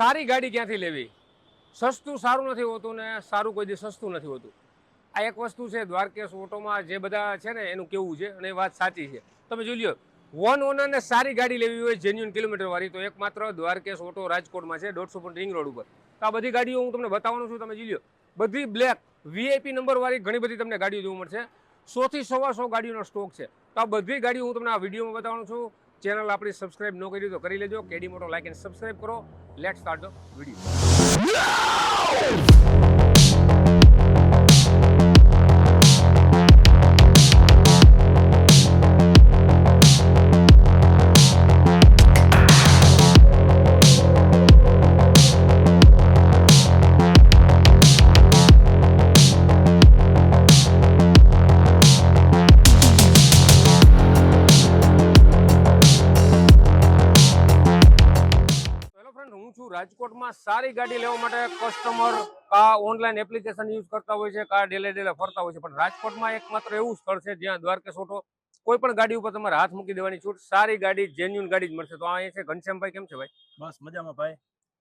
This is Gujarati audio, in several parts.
સારી ગાડી ક્યાંથી લેવી? સસ્તું સારું નથી હોતું ને સારું કોઈ દી સસ્તું નથી હોતું. આ એક વસ્તુ છે, દ્વારકેશ ઓટોમાં જે બધા છે ને, એનું કેવું છે અને એ વાત સાચી છે. તમે જોઈ લો વન ઓનરને સારી ગાડી લેવી હોય જેન્યુન કિલોમીટર વાળી, તો એકમાત્ર દ્વારકેશ ઓટો રાજકોટમાં છે, દોઢસો પોઈન્ટ રિંગ રોડ ઉપર. તો આ બધી ગાડીઓ હું તમને બતાવવાનું છું, તમે જોઈ લો બધી બ્લેક વીઆઈપી નંબરવાળી ઘણી બધી તમને ગાડીઓ જોવા મળશે. સોથી સવા સો ગાડીઓનો સ્ટોક છે. તો આ બધી ગાડીઓ હું તમને આ વિડીયોમાં બતાવવાનું છું. ચેનલ આપણી સબસ્ક્રાઇબ ન કરી તો કરી લેજો. કેડી મોટો લાઈક એન્ડ સબસ્ક્રાઇબ કરો. લેટ સ્ટાર્ટ ધ વીડિયો રાજકોટમાં સારી ગાડી લેવા માટે કસ્ટમર કા ઓનલાઈન એપ્લિકેશન યુઝ કરતા હોય છે કા ડેલે ડેલે ફરતા હોય છે. પણ રાજકોટમાં એકમાત્ર એવું સ્થળ છે જ્યાં દ્વારકેશ ઓટો કોઈ પણ ગાડી ઉપર તમારે હાથ મૂકી દેવાની છૂટ. સારી ગાડી જેન્યુન ગાડી જ મળશે. તો આ છે ઘનશ્યામભાઈ કેમ છે ભાઈ? બસ મજામાં ભાઈ.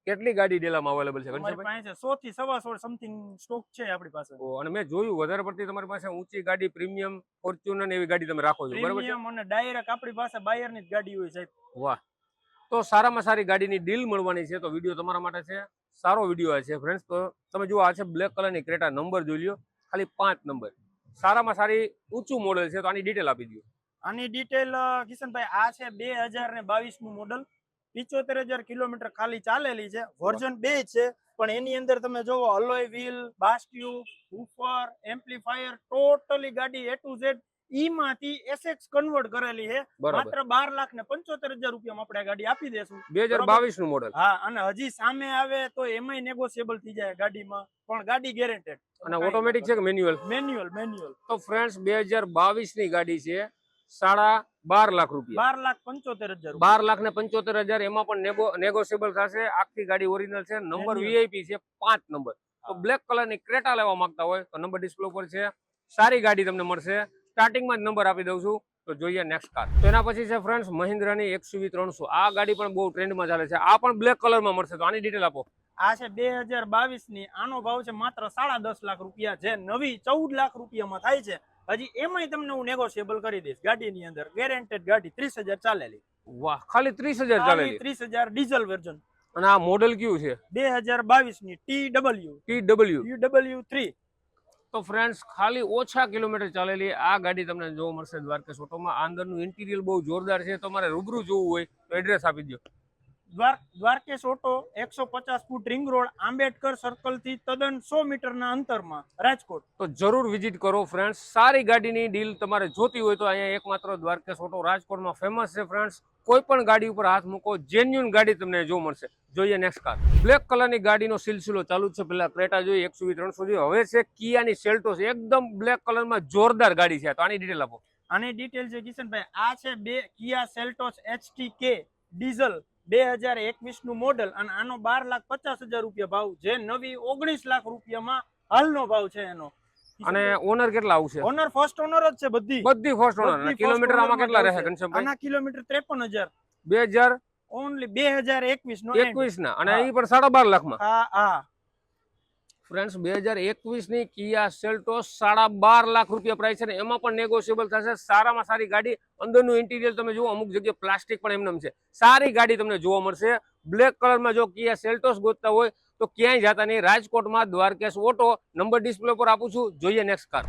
કેટલી ગાડી ડેલામાં અવેલેબલ છે ઘનશ્યામભાઈ? પાસે 100 થી સવા સો સમથિંગ સ્ટોક છે આપણી પાસે. ઓ, અને મેં જોયું વધારે પડતી તમારી પાસે ઊંચી ગાડી પ્રીમિયમ ફોર્ચ્યુનર એવી ગાડી તમે રાખો છો. બરાબર છે? અને ડાયરેક્ટ આપણી પાસે બાયરની જ ગાડી હોય સાહેબ. વાહ. તો સારામાં સારી ગાડીની ડીલ મળવાની છે, તો વીડિયો તમારા માટે છે. સારો વીડિયો છે ફ્રેન્ડ્સ તો તમે જુઓ, આ છે બ્લેક કલરની ક્રેટા નંબર જોઈ લો ખાલી પાંચ નંબર સારામાં સારી ઊંચું મોડેલ છે, તો આની ડિટેલ આપી દો આની ડિટેલ કિશનભાઈ, આ છે બે હજાર ને બાવીસનું મોડલ પિચોતેર હજાર કિલોમીટર ખાલી ચાલેલી છે. વર્ઝન બે છે, પણ એની અંદર તમે જોવો alloy wheel bass tube woofer amplifier totally ગાડી એ ટુ ઝેડ ઈ માંથી એસએક્સ કન્વર્ટ કરેલી છે. માત્ર બાર લાખ ને પંચોતેર હજાર રૂપિયામાં આપણે ગાડી આપી દેશું. બે હજાર બાવીસનું મોડલ હા અને હજી સામે આવે તો એમાંય નેગોશિયેબલ થઈ જાય ગાડીમાં પણ ગાડી ગેરેન્ટેડ અને ઓટોમેટિક છે કે મેન્યુઅલ મેન્યુઅલ મેન્યુઅલ તો ફ્રેન્ડ્સ બે હજાર બાવીસની ગાડી છે સાડા બાર લાખ રૂપિયા. બાર લાખ પંચોતેર હજાર બાર લાખ ને પંચોતેર હજાર એમાં પણ નેગો નેગોશિયેબલ થશે. આખી ગાડી ઓરિજિનલ છે. નંબર વીઆઈપી છે પાંચ નંબર તો. બ્લેક કલરની ક્રેટા લેવા માંગતા હોય તો નંબર ડિસ્પ્લે ઉપર છે. સારી ગાડી તમને મળશે. સ્ટાર્ટિંગમાં જ નંબર આપી દઉં છું. તો જોઈએ નેક્સ્ટ કાર તો એના પછી છે ફ્રેન્ડ્સ મહિન્દ્રાની એક્સયુવી ત્રણસો. આ ગાડી પણ બહુ ટ્રેન્ડમાં ચાલે છે. આ પણ બ્લેક કલરમાં મળશે. તો આની ડિટેલ આપો. આ છે બે હજાર બાવીસની આનો ભાવ છે માત્ર સાડા દસ લાખ રૂપિયા. જે નવી ચૌદ લાખ રૂપિયામાં થાય છે. હજી એમાંય તમને હું નેગોશિયેબલ કરી દઈશ. ગાડીની અંદર ગેરેન્ટેડ ગાડી ત્રીસ હજાર ચાલેલી. વાહ ખાલી ત્રીસ હજાર ચાલેલી. ત્રીસ હજાર ડીઝલ વર્ઝન અને આ મોડેલ કયું છે? બે હજાર બાવીસની T W T W U W three તો ફ્રેન્ડ્સ ખાલી ઓછા કિલોમીટર ચાલેલી આ ગાડી તમને જોવા મળશે દ્વારકેશ ઓટોમાં અંદરનું ઇન્ટિરિયર બહુ જોરદાર છે. તમારે રૂબરૂ જોવું હોય તો એડ્રેસ આપી દો દ્વાર દ્વારકેશ ઓટો એકસો પચાસ ફૂટ રિંગ રોડ આંબેડકર સર્કલથી તદ્દન સો મીટર ના અંતરમાં રાજકોટ. તો જરૂર વિઝિટ કરો ફ્રેન્ડ્સ સારી ગાડીની ડીલ તમારે જોતી હોય તો અહીંયા એકમાત્ર દ્વારકેશ ઓટો રાજકોટમાં ફેમસ છે ફ્રેન્ડ્સ કોઈ પણ ગાડી ઉપર હાથ મૂકો જેન્યુન ગાડી તમને જોવા મળશે. જોઈએ નેક્સ્ટ કાર બ્લેક કલરની ગાડીનો સિલસિલો ચાલુ છે. પેલા ક્રેટા જોઈએ એકસો ત્રણસો જોઈએ. હવે છે કિયાની સેલ્ટોસ એકદમ બ્લેક કલરમાં જોરદાર ગાડી છે તો આની ડિટેલ આપો. આની ડિટેલ છે કિશનભાઈ, આ છે બે Kia Seltos HT K diesel બે હજાર એકવીસનું મોડલ અને આનો બાર લાખ પચાસ હજાર રૂપિયા ભાવ. જે નવી ઓગણીસ લાખ રૂપિયામાં હાલનો ભાવ છે એનો. અને ઓનર કેટલા આવશે ઓનર ફર્સ્ટ ઓનર જ છે બધી. બધી ફર્સ્ટ ઓનર કિલોમીટર આમાં કેટલા રહે ઘનશ્યામ આના કિલોમીટર ત્રેપન હજાર. બે હજાર? ઓનલી બે હજાર એકવીસ નો end. એકવીસ ના. અને એ પણ 12.5 લાખમાં. હા હા. ફ્રેન્ડ્સ બે હજાર એકવીસની કિયા સેલ્ટોસ સાડા બાર લાખ રૂપિયા પ્રાઇસ છે ને એમાં પણ નેગોશિયેબલ થશે. સારામાં સારી ગાડી. અંદરનું ઇન્ટિરિયર તમે જુઓ અમુક જગ્યાએ પ્લાસ્ટિક પણ એમનેમ છે. સારી ગાડી તમને જોવા મળશે. બ્લેક કલરમાં જો કિયા સેલ્ટોસ ગોતતા હોય તો ક્યાંય જતા નહીં. રાજકોટમાં દ્વારકેશ ઓટો નંબર ડિસ્પ્લે પર આપું છું. જોઈએ નેક્સ્ટ કાર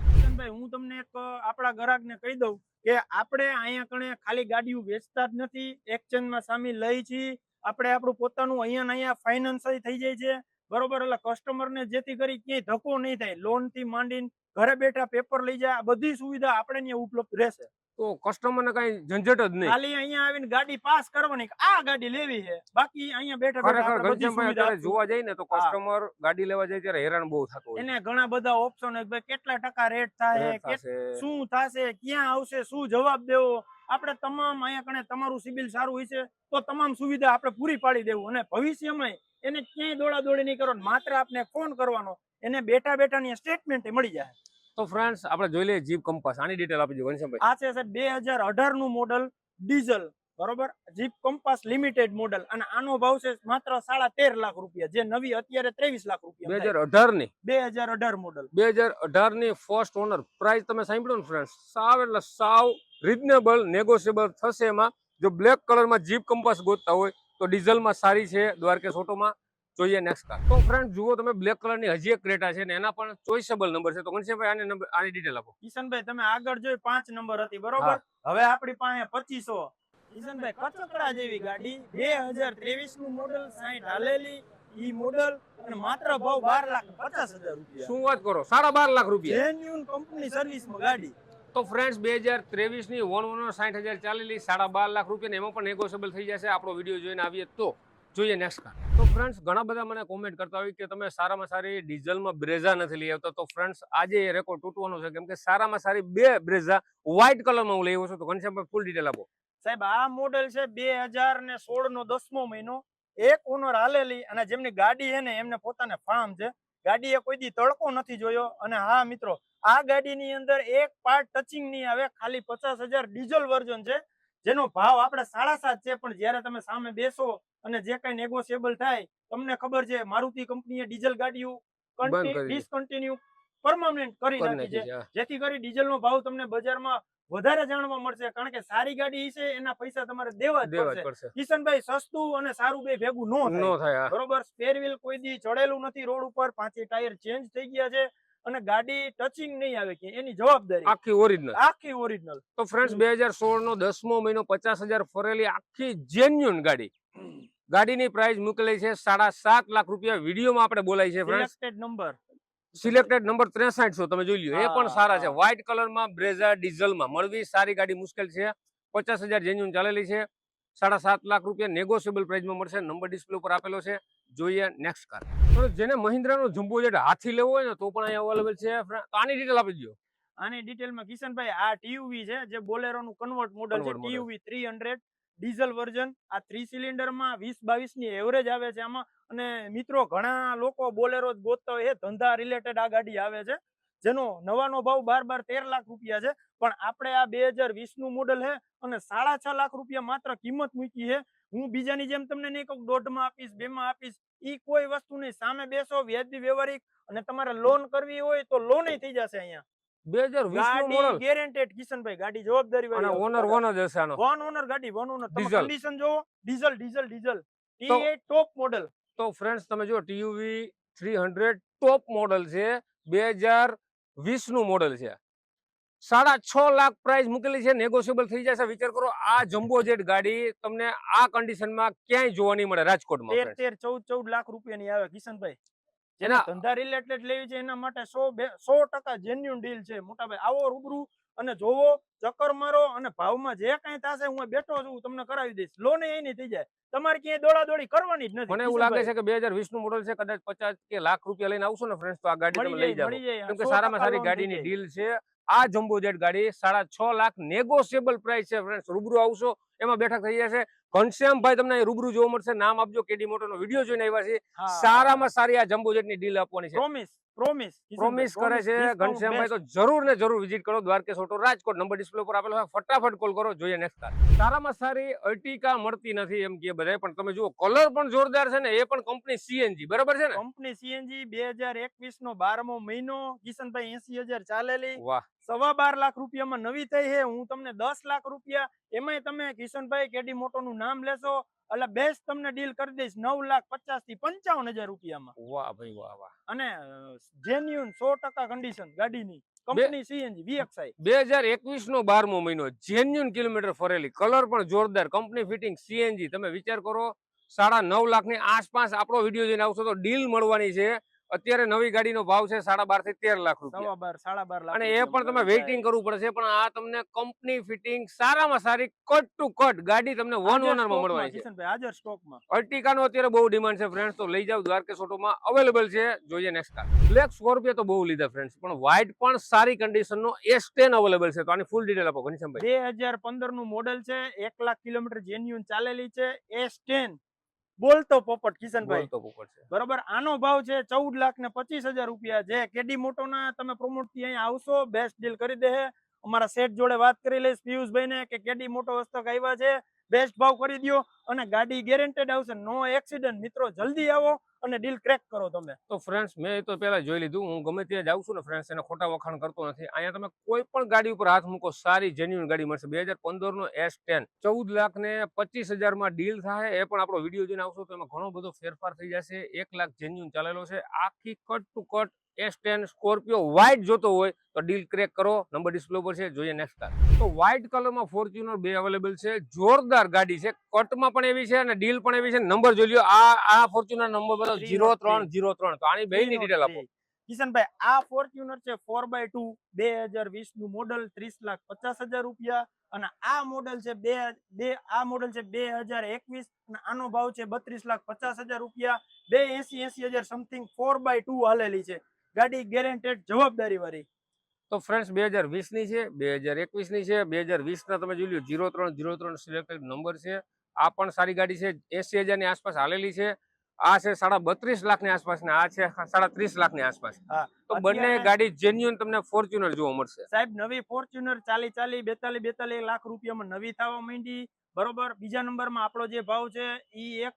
હું તમને એક આપણા ગ્રાહકને કહી દઉં કે આપણે અહીંયા કણે ખાલી ગાડીઓ વેચતા જ નથી. એક્સચેન્જમાં સામી લઈ છીએ. આપણે આપણું પોતાનું અહીંયા ને અહીંયા ફાઇનાન્સ થઈ જાય છે. બરોબર, એટલે કસ્ટમરને જેથી કરી ક્યાંય ધક્કો નહીં થાય. લોનથી માંડીને ઘરે બેઠા પેપર લઈ જાય. આ બધી સુવિધા આપણે ઉપલબ્ધ રહેશે. તો કસ્ટમરને કઈ ઝંઝટ જ નહીં. ખાલી અહીંયા આવીને ગાડી પાસ કરવાની આ ગાડી લેવી છે. બાકી અહીંયા બેઠા ખરેખર ઘનશ્યામભાઈ અત્યારે જોવા જાય ને તો કસ્ટમર ગાડી લેવા જાય ત્યારે હેરાન બહુ થતો હોય. એને ઘણા બધા ઓપ્શન હોય ભાઈ કેટલા ટકા રેટ થાય. શું થશે ક્યાં આવશે શું જવાબ દેવો? આપણે તમામ અહીંયા કણે તમારું સિબિલ સારું હોય છે તો તમામ સુવિધા આપણે પૂરી પાડી દેવું. અને ભવિષ્યમાં એને ક્યાંય દોડા દોડી નહીં કરવાનું માત્ર આપણે ફોન કરવાનો એને બેઠા બેઠાની સ્ટેટમેન્ટ મળી જાય. તો ફ્રેન્ડ્સ આપણે જોઈ લઈએ જીપ કંપાસ. આની ડિટેલ આપી દો ઘનશ્યામભાઈ. આ છે સાહેબ બે હજાર અઢારનું મોડલ ડીઝલ બરોબર? જીપ કંપાસ લિમિટેડ મોડલ અને આનો ભાવ છે માત્ર સાડા તેર લાખ રૂપિયા. જે નવી અત્યારે ત્રેવીસ લાખ બે રૂપિયા હજાર અઢારની? બે હજાર અઢાર મોડલ બે હજાર અઢારની ફર્સ્ટ ઓનર પ્રાઇસ તમે સાંભળ્યો ને ફ્રેન્ડ સાવ એટલે સાવ રિઝનેબલ નેગોશિયેબલ થશે એમાં. જો બ્લેક કલરમાં જીપ કંપાસ ગોતતા હોય તો ડીઝલમાં સારી છે દ્વારકેશ ઓટોમાં જોઈએ નેક્સ્ટ કાર તો ફ્રેન્ડ જુઓ તમે બ્લેક કલરની હજી એક ક્રેટા છે ને એના પણ ચોઇસેબલ નંબર છે. તો ઘનશ્યામભાઈ આને નંબર આની ડિટેલ આપો. કિશનભાઈ તમે આગળ જોઈ પાંચ નંબર હતી બરોબર? હવે આપણી પાસે પચીસો. કિશનભાઈ કચકડા જેવી ગાડી બે હજાર ત્રેવીસનું મોડલ સાઈઠ હાલેલી ઈ મોડલ અને માત્ર ભાવ બાર લાખ પચાસ હજાર રૂપિયા. શું વાત કરો? સાડા બાર લાખ રૂપિયા. જેન્યુન કંપની સર્વિસમાં ગાડી. તો ફ્રેન્ડ્સ બે હજાર ત્રેવીસની વન વન સાઠ હજાર ચાલેલી સાડા બાર લાખ રૂપિયા એમાં પણ નેગોશિયેબલ થઈ જશે. આપણો વીડિયો જોઈને આવીએ તો. જોઈએ નેક્સ્ટ કાર તો ફ્રેન્ડ્સ ઘણા બધા મને કોમેન્ટ કરતા હોય કે તમે સારામાં સારી ડીઝલમાં બ્રેઝા નથી લઈ આવતા. તો ફ્રેન્ડ્સ આજે એ રેકોર્ડ તૂટવાનો છે કેમ કે સારામાં સારી બે બ્રેઝા વ્હાઇટ કલરમાં હું લઈ આવ્યો છું. તો ઘનશ્યામભાઈ ફૂલ ડિટેલ આપો. સાહેબ, આ મોડેલ છે બે હજાર ને સોળ નો દસમો મહિનો. એક ઓનર હાલેલી અને જેમની ગાડી છે ને, એમને પોતાને ફાર્મ છે. ગાડીએ કોઈ દી તડકો નથી જોયો. અને હા મિત્રો, આ ગાડીની અંદર એક પાર્ટ ટચિંગ નહીં આવે, ખાલી પચાસ હજાર ડીઝલ વર્ઝન છે. જેનો ભાવ આપણે સાડા સાત છે, પણ જ્યારે તમે સામે બેસો અને જે કઈ નેગોશિયેબલ થાય તમને ખબર છે મારુતિ કંપનીએ ડીઝલ ગાડીઓ. ડિસકન્ટિન્યુ પરમાનન્ટ કરી નાખી છે. જેથી કરી ડીઝલનો ભાવ તમને બજારમાં વધારે જાણવા મળશે કારણ કે સારી ગાડી છે એના પૈસા તમારે દેવા જ પડશે. કિશનભાઈ સસ્તું અને સારું બે ભેગું નો નો થાય બરોબર? સ્પેર વ્હીલ કોઈ દી ચડેલું નથી રોડ ઉપર પાંચે ટાયર ચેન્જ થઈ ગયા છે અને ગાડી ટચિંગ નહીં આવે કે એની જવાબદારી. આખી ઓરિજિનલ આખી ઓરિજિનલ તો ફ્રેન્ડ્સ બે હજાર સોળ નો દસમો મહિનો પચાસ હજાર ફરેલી આખી જેન્યુન ગાડી. ગાડીની પ્રાઇસ મૂકેલી છે સાડા સાત લાખ રૂપિયા. વિડીયોમાં આપણે બોલાય છે સિલેક્ટેડ નંબર સિલેક્ટેડ નંબર ત્રેસઠ છો તમે જોઈ લો એ પણ સારા છે. વ્હાઇટ કલરમાં બ્રેઝા ડીઝલમાં મળવી સારી ગાડી મુશ્કેલ છે. પચાસ હજાર જેન્યુન ચાલેલી છે. સાડા સાત લાખ રૂપિયા નેગોશિયેબલ પ્રાઇસમાં મળશે. નંબર ડિસ્પ્લે ઉપર આપેલો છે. જોઈએ નેક્સ્ટ કાર તો જેને મહિન્દ્રાનો જમ્બો જેટ હાથી લેવો હોય ને તો પણ અહીંયા અવેલેબલ છે. આની ડિટેલ આપી દો આની ડિટેલમાં કિશનભાઈ આ ટીયુવી છે જે બોલેરો નું કન્વર્ટ મોડલ છે TUV three hundred diesel version, આ થ્રી સિલિન્ડરમાં વીસ બાવીસની એવરેજ આવે છે આમાં. અને મિત્રો, ઘણા લોકો બોલેરો જ ગોતતા હોય એ ધંધા રિલેટેડ આ ગાડી આવે છે, જેનો નવાનો ભાવ બાર બાર તેર લાખ રૂપિયા છે. પણ આપણે આ બે હજાર વીસનું મોડલ છે અને સાડા છ લાખ રૂપિયા માત્ર કિંમત મૂકી છે. હું બીજાની જેમ તમને નહીં કહું, દોઢમાં આપીશ, બેમાં આપીશ, ઈ કોઈ વસ્તુ નહીં સામે બેસો, વ્યાજબી વ્યવહારિક અને તમારે લોન કરવી હોય તો લોન થઈ જશે અહીંયા. બે હજાર મોડલ ગેરંટેડ કિશનભાઈ ગાડી જવાબદારી અને ઓનર વન જ હશે આનો. વન ઓનર ગાડી વન ઓનર તમે કન્ડિશન જોવો diesel diesel diesel T top model તો ફ્રેન્ડ્સ તમે જો TUV three hundred top model છે બે હજાર વીસનું મોડલ છે. સાડા છ લાખ પ્રાઇસ મૂકેલી છે નેગોશિયેબલ થઈ જશે. વિચાર કરો આ જમ્બો જેટ ગાડી તમને આ કન્ડિશનમાં ક્યાંય જોવા નહીં મળે રાજકોટમાં તેર ચૌદ ચૌદ લાખ રૂપિયાની આવે કિશનભાઈ. જેના ધંધા રિલેટેડ લેવી છે એના માટે સો સો ટકા જેન્યુન ડીલ છે. મોટાભાઈ આવો રૂબરૂ અને જોવો ચક્કર મારો અને ભાવમાં જે કાંઈ થશે હું બેઠો છું તમને કરાવી દઈશ. લોન એની થઈ જાય. તમારે ક્યાંય દોડા દોડી કરવાની જ નથી. મને એવું લાગે છે કે બે હજાર વીસનું મોડલ છે કદાચ પચાસ કે લાખ રૂપિયા લઈને આવશો ને ફ્રેન્ડ તો આ ગાડી તમે લઈ જાઓ. કેમ કે સારામાં સારી ગાડીની ડીલ છે. આ જમ્બો જેટ ગાડી સાડા છ લાખ નેગોશિયેબલ પ્રાઇસ છે ફ્રેન્ડ રૂબરૂ આવશો એમાં બેઠક થઈ જશે. ઘનશ્યામભાઈ તમને રૂબરૂ જોવા મળશે. નામ આપજો. કેડી મોટરનો વીડિયો જોઈને આવ્યા છે સારામાં સારી આ જમ્બોજેટની ડીલ આપવાની છે. પ્રોમિસ પ્રોમિસ પ્રોમિસ કરે છે. ઘનશ્યામભાઈ તો જરૂર ને જરૂર વિઝિટ કરો. Dwarkesh auto Rajkot number display પર આપેલો છે ફટાફટ કોલ કરો. જોઈએ નેક્સ્ટ કાર સારામાં સારી અર્ટિકા મળતી નથી એમ કે બધાય. પણ તમે જુઓ કલર પણ જોરદાર છે ને. એ પણ કંપની સીએનજી બરાબર છે ને? કંપની સીએનજી બે હજાર એકવીસ નો બારમો મહિનો. કિશનભાઈ એસી હજાર ચાલેલી. વાહ. સવા બાર લાખ રૂપિયામાં નવી થઈ છે. હું તમને દસ લાખ રૂપિયા એમાંય તમે કિશનભાઈ કેડી મોટો નું નામ લેશો. એટલે બેસ્ટ તમને ડીલ કરી દઈશ નવ લાખ પચાસથી પંચાવન હજાર રૂપિયામાં. વાહ ભાઈ વાહ વાહ. અને જેન્યુન સો ટકા કન્ડિશન ગાડીની. કંપની સીએનજી વીએક્સઆઈ બે હજાર એકવીસ નો બારમો મહિનો જેન્યુન કિલોમીટર ફરેલી. કલર પણ જોરદાર. કંપની ફિટિંગ સીએનજી તમે વિચાર કરો સાડા નવ લાખની આસપાસ આપણો વીડિયો જોઈને આવશો તો ડીલ મળવાની છે. અત્યારે નવી ગાડીનો ભાવ છે સાડા બારથી તેર લાખ રૂપિયા. બાર સાડા બાર લાખ અને એ પણ તમે વેઇટિંગ કરવું પડશે પણ આ તમને કંપની ફિટિંગ સારામાં સારી કટ ટુ કટ ગાડી તમને વન ઓનરમાં મળવાની છે. હાજર સ્ટોકમાં અર્ટિકાનો અત્યારે બહુ ડિમાન્ડ છે ફ્રેન્ડ્સ તો લઈ જાવ દ્વારકેશ ઓટોમાં અવેલેબલ છે જોઈએ નેક્સ્ટ કાર બ્લેક સ્કોર્પિયો તો બહુ લીધા ફ્રેન્ડ્સ પણ વ્હાઇટ પણ સારી કન્ડિશનનો એસ ટેન અવેલેબલ છે. તો આની ફૂલ ડિટેલ આપો ઘનશ્યામભાઈ. બે હજાર પંદરનું મોડેલ છે એક લાખ કિલોમીટર જેન્યુન ચાલેલી છે એસ ટેન બોલતો પોપટ કિશનભાઈ. બોલતો પોપટ છે. બરોબર? આનો ભાવ છે ચૌદ લાખ ને પચીસ હજાર રૂપિયા. જે કેડી મોટોના તમે પ્રમોટથી અહીંયા આવશો બેસ્ટ ડીલ કરી દે અમારા સેટ જોડે વાત કરી લઈશ પિયુષભાઈ ને કે કેડી મોટો હસ્તક આવ્યા છે. બેસ્ટ ભાવ કરી દ્યો અને ગાડી ગેરંટેડ આવશે. નો એક્સિડન્ટ મિત્રો જલ્દી આવો. અને ડીલ ક્રેક કરો તમે. તો ફ્રેન્ડ્સ મેં એ તો પહેલા જોઈ લીધું. હું ગમે ત્યાં જાઉં છું ને ફ્રેન્ડ્સ એને ખોટા વખાણ કરતો નથી. અહીંયા તમે કોઈ પણ ગાડી ઉપર હાથ મૂકો, સારી જેન્યુન ગાડી મળશે. બે હજાર પંદરનો એસ ટેન, ચૌદ લાખ ને પચીસ હજારમાં ડીલ થાય, એ પણ આપણો વીડિયો જોઈને આવશો તો એમાં ઘણો બધો ફેરફાર થઈ જશે. એક લાખ જેન્યુન ચાલેલો છે. આખી cut to cut S ten Scorpio white જોતો હોય તો ડીલ ક્રેક કરો નંબર ડિસ્પ્લે ઉપર છે જોઈએ નેક્સ્ટ કાર તો વ્હાઇટ કલરમાં ફોર્ચ્યુનર બે અવેલેબલ છે જોરદાર ગાડી છે કટમાં પણ એવી છે અને ડીલ પણ એવી છે. નંબર જોઈ લ્યો આ આ ફોર્ચ્યુનર નંબર બતાવો ઝીરો ત્રણ ઝીરો ત્રણ. તો આની બેની ડિટેલ આપો. કિશનભાઈ આ ફોર્ચ્યુનર છે ફોર બાય ટુ બે હજાર વીસનું મોડલ ત્રીસ લાખ પચાસ હજાર રૂપિયા. અને આ મોડલ છે બે બે આ મોડલ છે બે હજાર એકવીસ અને આનો ભાવ છે બત્રીસ લાખ પચાસ હજાર રૂપિયા. બે એસી એસી હજાર સમથિંગ ફોર બાય ટુ હાલેલી છે. ગાડી ગેરેન્ટેડ જવાબદારી વાળી તો ફ્રેન્ડ્સ બે હજાર વીસની છે બે હજાર એકવીસની છે બે હજાર વીસના તમે જોઈ લો જીરો ત્રણ જીરો ત્રણ સિલેક્ટેડ નંબર છે. આ પણ સારી ગાડી છે એસી હજારની આસપાસ હાલેલી છે. આ છે સાડા બત્રીસ લાખની આસપાસ ને આ છે સાડા ત્રીસ લાખની આસપાસ. તો બંને ગાડી જેન્યુઅન તમને ફોર્ચ્યુનર જોવા મળશે. સાહેબ નવી ફોર્ચ્યુનર ચાલી ચાલી બેતાલી બેતાલી લાખ રૂપિયામાં નવી થવા માંડી. બરોબર? બીજા નંબરમાં આપણો જે ભાવ છે એ એક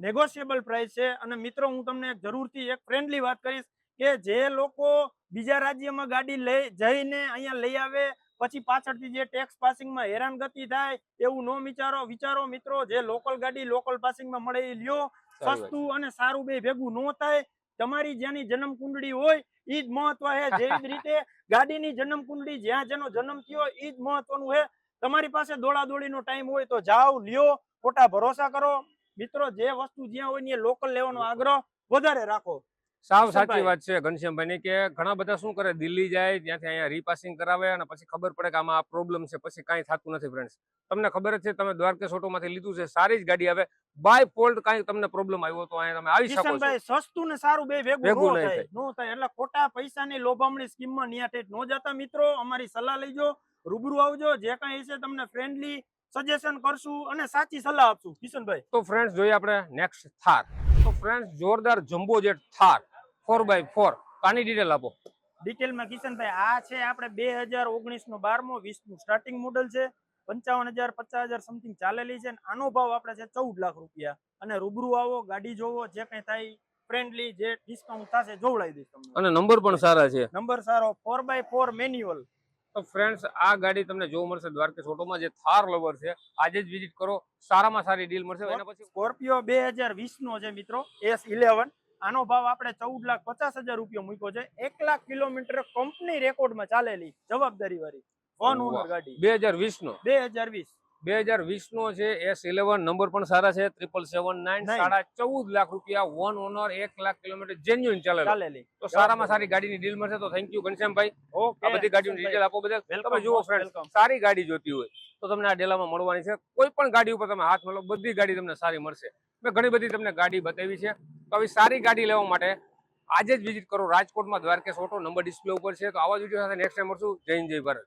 નેગોશિયેબલ પ્રાઇસ છે. અને મિત્રો હું તમને એક જરૂરથી એક ફ્રેન્ડલી વાત કરીશ. કે જે લોકો બીજા રાજ્યમાં ગાડી લઈ જઈને અહીંયા લઈ આવે પછી પાછળથી જે ટેક્સ પાસિંગમાં હેરાનગતિ થાય એવું ન વિચારો વિચારો મિત્રો જે લોકલ ગાડી લોકલ પાસિંગમાં મળે એ લ્યો. સસ્તું અને સારું બે ભેગું ન થાય. તમારી જેની જન્મ કુંડળી હોય ઈ જ મહત્વ છે જેવી જ રીતે ગાડીની જન્મ કુંડળી જ્યાં જેનો જન્મ થયો એ જ મહત્વનું છે તમારી પાસે દોડા દોડીનો ટાઈમ હોય તો જાઓ લ્યો. ખોટા ભરોસા કરો. મિત્રો જે વસ્તુ જ્યાં હોય ને લોકલ લેવાનો આગ્રહ વધારે રાખો. સાવ. સાચી વાત છે ઘનશ્યામભાઈ ની કે ઘણા બધા શું કરે દિલ્હી જાય ત્યાંથી અહીંયા રીપાસિંગ કરાવે અને પછી ખબર પડે કે આમાં આ પ્રોબ્લેમ છે પછી કાંઈ થતું નથી ફ્રેન્ડ્સ તમને ખબર જ છે તમે દ્વારકેશ ઓટોમાંથી લીધું છે સારી જ ગાડી આવે. બાય ફોલ્ટ કાંઈ તમને પ્રોબ્લેમ આવ્યો તો અહીંયા તમે આવી શકો છો. સસ્તું ને સારું બે ભેગું ન થાય નો થાય. એટલે ખોટા પૈસાની લોભામણી સ્કીમમાં ન્યા ન જતા મિત્રો અમારી સલાહ લઈજો રૂબરૂ આવજો જે કાંઈ છે તમને ફ્રેન્ડલી સજેશન કરશું અને સાચી સલાહ આપશું. કિશનભાઈ. તો ફ્રેન્ડ્સ જોઈએ આપણે નેક્સ્ટ થાર તો ફ્રેન્ડ્સ જોરદાર jumbo jet Thar four by four. આની ડિટેલ આપો. ડિટેલમાં કિશનભાઈ આ છે આપણે બે હજાર ઓગણીસ નો બારમો વીસનું સ્ટાર્ટિંગ મોડલ છે. પંચાવન હજાર પચાસ હજાર સમથિંગ ચાલેલી છે આનો ભાવ આપણે છે ચૌદ લાખ રૂપિયા. અને રૂબરૂ આવો ગાડી જોવો જે કઈ થાય ફ્રેન્ડલી જે ડિસ્કાઉન્ટ થશે જોવડાવી દઈશ તમને. અને નંબર પણ સારા છે. નંબર સારો ફોર બાય ફોર મેન્યુઅલ તો ફ્રેન્ડ્સ આ ગાડી તમને જોવા મળશે દ્વારકેશ ઓટોમાં જે થાર લવર છે. આજે જ વિઝિટ કરો. સારામાં સારી ડીલ મળશે. એના પછી સ્કોર્પિયો બે હજાર વીસ નો છે મિત્રો એસ ઇલેવન આનો ભાવ આપણે ચૌદ લાખ પચાસ હજાર રૂપિયા મૂક્યો છે. એક લાખ કિલોમીટર કંપની રેકોર્ડમાં ચાલેલી જવાબદારી વાળી. વન. ઓનર ગાડી. બે હજાર વીસ નો બે હજાર વીસ. બે હજાર વીસ નો છે એસ ઇલેવન નંબર પણ સારા છે ટ્રિપલ સેવન નાઇન સાડા ચૌદ લાખ રૂપિયા વન ઓનર એક લાખ કિલોમીટર જેન્યુઅન ચાલે તો સારામાં સારી ગાડીની ડીલ મળશે તો થેન્ક યુ ઘનશ્યામભાઈ. આ બધી ગાડીની ડિટેલ આપો બધા. તમે જુઓ ફ્રેન્ડ સારી ગાડી જોતી હોય તો તમને આ ડેલામાં મળવાની છે. કોઈ પણ ગાડી ઉપર તમે હાથ મળો બધી ગાડી તમને સારી મળશે. મેં ઘણી બધી તમને ગાડી બતાવી છે. તો આવી સારી ગાડી લેવા માટે આજે જ વિઝિટ કરો રાજકોટમાં દ્વારકેશ ઓટો નંબર ડિસ્પ્લે ઉપર છે. તો આવા વીડિયો સાથે નેક્સ્ટ ટાઈમ મળશું. જય જય ભારત.